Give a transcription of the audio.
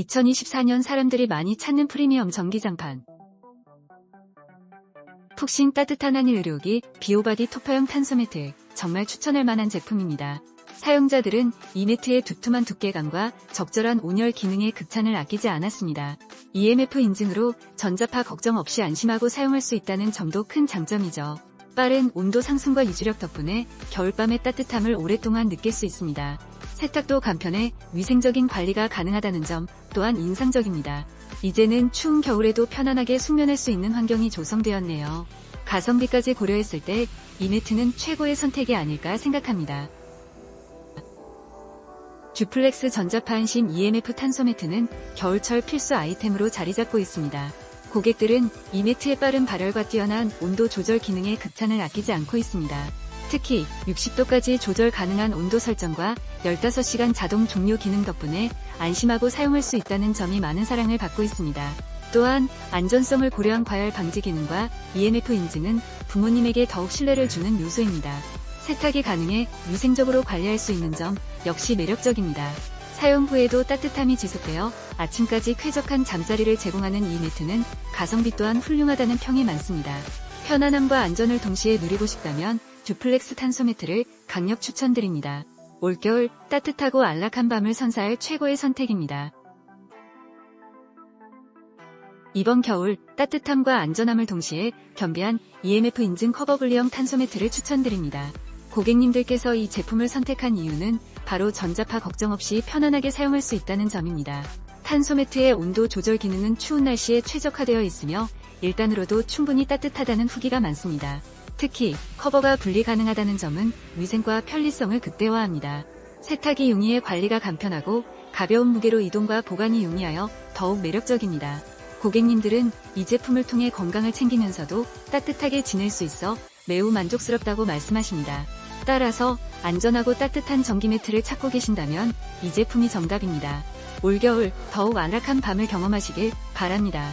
2024년 사람들이 많이 찾는 프리미엄 전기장판. 푹신 따뜻한 한일 의료기 비오바디 토퍼형 탄소 매트 정말 추천할 만한 제품입니다. 사용자들은 이 매트의 두툼한 두께감과 적절한 온열 기능에 극찬을 아끼지 않았습니다. EMF 인증으로 전자파 걱정 없이 안심하고 사용할 수 있다는 점도 큰 장점이죠. 빠른 온도 상승과 유지력 덕분에 겨울밤의 따뜻함을 오랫동안 느낄 수 있습니다. 세탁도 간편해 위생적인 관리가 가능하다는 점 또한 인상적입니다. 이제는 추운 겨울에도 편안하게 숙면할 수 있는 환경이 조성되었네요. 가성비까지 고려했을 때 이 매트는 최고의 선택이 아닐까 생각합니다. 듀플렉스 전자파 안심 EMF 탄소 매트는 겨울철 필수 아이템으로 자리 잡고 있습니다. 고객들은 이 매트의 빠른 발열과 뛰어난 온도 조절 기능에 극찬을 아끼지 않고 있습니다. 특히 60도까지 조절 가능한 온도 설정과 15시간 자동 종료 기능 덕분에 안심하고 사용할 수 있다는 점이 많은 사랑을 받고 있습니다. 또한 안전성을 고려한 과열 방지 기능과 EMF 인증은 부모님에게 더욱 신뢰를 주는 요소입니다. 세탁이 가능해 위생적으로 관리할 수 있는 점 역시 매력적입니다. 사용 후에도 따뜻함이 지속되어 아침까지 쾌적한 잠자리를 제공하는 이 매트는 가성비 또한 훌륭하다는 평이 많습니다. 편안함과 안전을 동시에 누리고 싶다면 듀플렉스 탄소 매트를 강력 추천드립니다. 올겨울 따뜻하고 안락한 밤을 선사할 최고의 선택입니다. 이번 겨울 따뜻함과 안전함을 동시에 겸비한 EMF 인증 커버블리형 탄소 매트를 추천드립니다. 고객님들께서 이 제품을 선택한 이유는 바로 전자파 걱정 없이 편안하게 사용할 수 있다는 점입니다. 탄소 매트의 온도 조절 기능은 추운 날씨에 최적화되어 있으며 1단으로도 충분히 따뜻하다는 후기가 많습니다. 특히 커버가 분리 가능하다는 점은 위생과 편리성을 극대화합니다. 세탁이 용이해 관리가 간편하고 가벼운 무게로 이동과 보관이 용이하여 더욱 매력적입니다. 고객님들은 이 제품을 통해 건강을 챙기면서도 따뜻하게 지낼 수 있어 매우 만족스럽다고 말씀하십니다. 따라서 안전하고 따뜻한 전기 매트를 찾고 계신다면 이 제품이 정답입니다. 올겨울 더욱 안락한 밤을 경험하시길 바랍니다.